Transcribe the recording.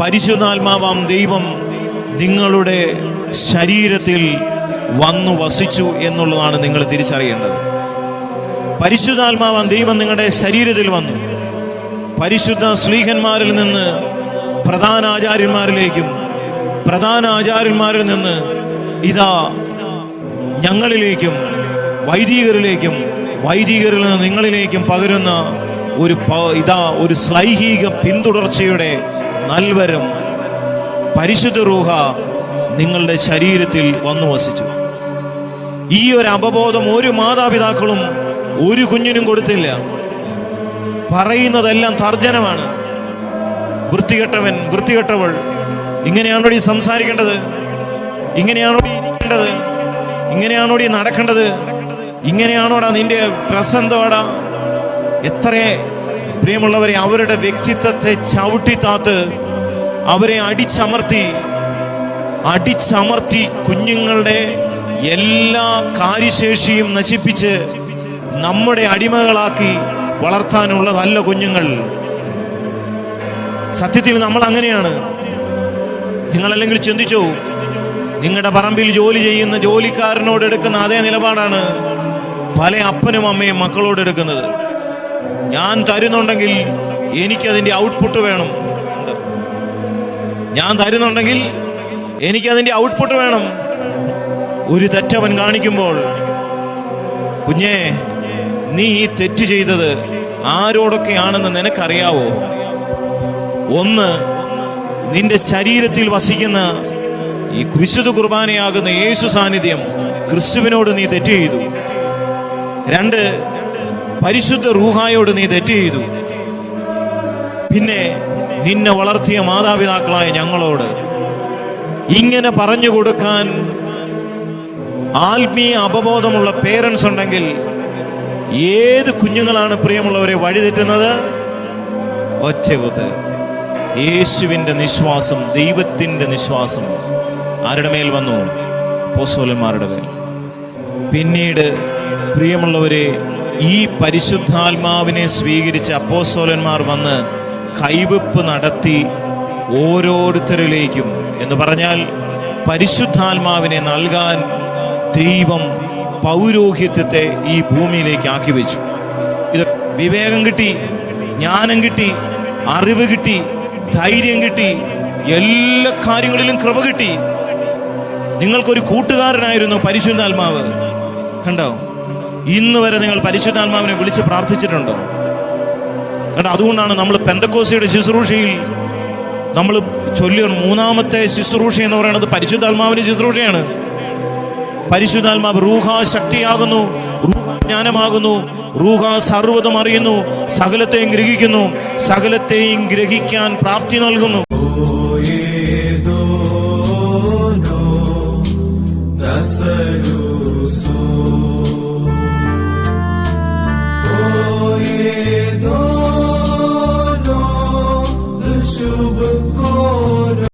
പരിശുദ്ധാത്മാവാം ദൈവം നിങ്ങളുടെ ശരീരത്തിൽ വന്നു വസിച്ചു എന്നുള്ളതാണ് നിങ്ങൾ തിരിച്ചറിയേണ്ടത്. പരിശുദ്ധാത്മാവാം ദൈവം നിങ്ങളുടെ ശരീരത്തിൽ വന്നു. പരിശുദ്ധ സ്ലീഹന്മാരിൽ നിന്ന് പ്രധാന ആചാര്യന്മാരിലേക്കും പ്രധാന ആചാര്യന്മാരിൽ നിന്ന് ഇതാ ഞങ്ങളിലേക്കും വൈദികരിലേക്കും വൈദികരിൽ നിന്ന് നിങ്ങളിലേക്കും പകരുന്ന ഒരു ഇതാ ഒരു സ്ലൈഹിക പിന്തുടർച്ചയുടെ നൽവരം പരിശുദ്ധ റൂഹ നിങ്ങളുടെ ശരീരത്തിൽ വന്നു വസിച്ചു. ഈ ഒരു അവബോധം ഒരു മാതാപിതാക്കളും ഒരു കുഞ്ഞിനും കൊടുത്തില്ല. പറയുന്നതെല്ലാം തർജനമാണ് വൃത്തികെട്ടവൻ വൃത്തികെട്ടവൾ. ഇങ്ങനെയാണോ ഈ സംസാരിക്കേണ്ടത്? ഇങ്ങനെയാണോ ഇരിക്കേണ്ടത്? ഇങ്ങനെയാണോ ഈ നടക്കേണ്ടത്? ഇങ്ങനെയാണോടാ നിന്റെ പ്രസന്തോടാ എത്ര പ്രിയമുള്ളവരെ അവരുടെ വ്യക്തിത്വത്തെ ചവിട്ടിത്താത്ത് അവരെ അടിച്ചമർത്തി അടിച്ചമർത്തി കുഞ്ഞുങ്ങളുടെ എല്ലാ കാര്യശേഷിയും നശിപ്പിച്ച് നമ്മുടെ അടിമകളാക്കി വളർത്താനുള്ളതല്ല കുഞ്ഞുങ്ങൾ. സത്യത്തിൽ നമ്മൾ അങ്ങനെയാണ്. നിങ്ങളല്ലെങ്കിൽ ചിന്തിച്ചോ നിങ്ങളുടെ പറമ്പിൽ ജോലി ചെയ്യുന്ന ജോലിക്കാരനോട് എടുക്കുന്ന അതേ നിലപാടാണ് പല അപ്പനും അമ്മയും മക്കളോട് എടുക്കുന്നത്. ഞാൻ തരുന്നുണ്ടെങ്കിൽ എനിക്കതിന്റെ ഔട്ട്പുട്ട് വേണം. ഞാൻ തരുന്നുണ്ടെങ്കിൽ എനിക്കതിന്റെ ഔട്ട്പുട്ട് വേണം. ഒരു തെറ്റവൻ കാണിക്കുമ്പോൾ കുഞ്ഞേ നീ ഈ തെറ്റ് ചെയ്തത് ആരോടൊക്കെയാണെന്ന് നിനക്കറിയാവോ? ഒന്ന് നിന്റെ ശരീരത്തിൽ വസിക്കുന്ന ഈ വിശുദ്ധ കുർബാനയാകുന്ന യേശു സാന്നിധ്യം ക്രിസ്തുവിനോട് നീ തെറ്റ് ചെയ്തു. രണ്ട് പരിശുദ്ധ റൂഹായോട് നീ തെറ്റ് ചെയ്തു. പിന്നെ നിന്നെ വളർത്തിയ മാതാപിതാക്കളായ ഞങ്ങളോട് ഇങ്ങനെ പറഞ്ഞു കൊടുക്കാൻ ആത്മീയ അപബോധമുള്ള പേരൻസ് ഉണ്ടെങ്കിൽ ഏത് കുഞ്ഞുങ്ങളാണ് പ്രിയമുള്ളവരെ വഴിതെറ്റുന്നത് ഒറ്റകുത്ത് യേശുവിന്റെ നിശ്വാസം ദൈവത്തിന്റെ നിശ്വാസം ആരുടെ മേൽ വന്നു? പോസോലന്മാരുടെ മേൽ. പിന്നീട് പ്രിയമുള്ളവരെ ഈ പരിശുദ്ധാത്മാവിനെ സ്വീകരിച്ച അപ്പോസ്തോലന്മാർ വന്ന് കൈവെപ്പ് നടത്തി ഓരോരുത്തരിലേക്കും എന്ന് പറഞ്ഞാൽ പരിശുദ്ധാത്മാവിനെ നൽകാൻ ദൈവം പൗരോഹിത്യത്തെ ഈ ഭൂമിയിലേക്ക് ആക്കി വെച്ചു ഇത് വിവേകം കിട്ടി ജ്ഞാനം കിട്ടി അറിവ് കിട്ടി ധൈര്യം കിട്ടി എല്ലാ കാര്യങ്ങളിലും കൃപ കിട്ടി. നിങ്ങൾക്കൊരു കൂട്ടുകാരനായിരുന്നു പരിശുദ്ധാത്മാവ്. കണ്ടോ? ഇന്ന് വരെ നിങ്ങൾ പരിശുദ്ധാത്മാവിനെ വിളിച്ച് പ്രാർത്ഥിച്ചിട്ടുണ്ടോ? കണ്ടോ അതുകൊണ്ടാണ് നമ്മൾ പെന്തക്കോസിയുടെ ശുശ്രൂഷയിൽ നമ്മൾ ചൊല്ലിയ മൂന്നാമത്തെ ശുശ്രൂഷ എന്ന് പറയുന്നത് പരിശുദ്ധാത്മാവിന്റെ ശുശ്രൂഷയാണ്. പരിശുദ്ധാത്മാവ് റൂഹ ശക്തിയാകുന്നു ജ്ഞാനമാകുന്നു റൂഹ സർവതം അറിയുന്നു സകലത്തെയും ഗ്രഹിക്കുന്നു സകലത്തെയും ഗ്രഹിക്കാൻ പ്രാപ്തി നൽകുന്നു. day.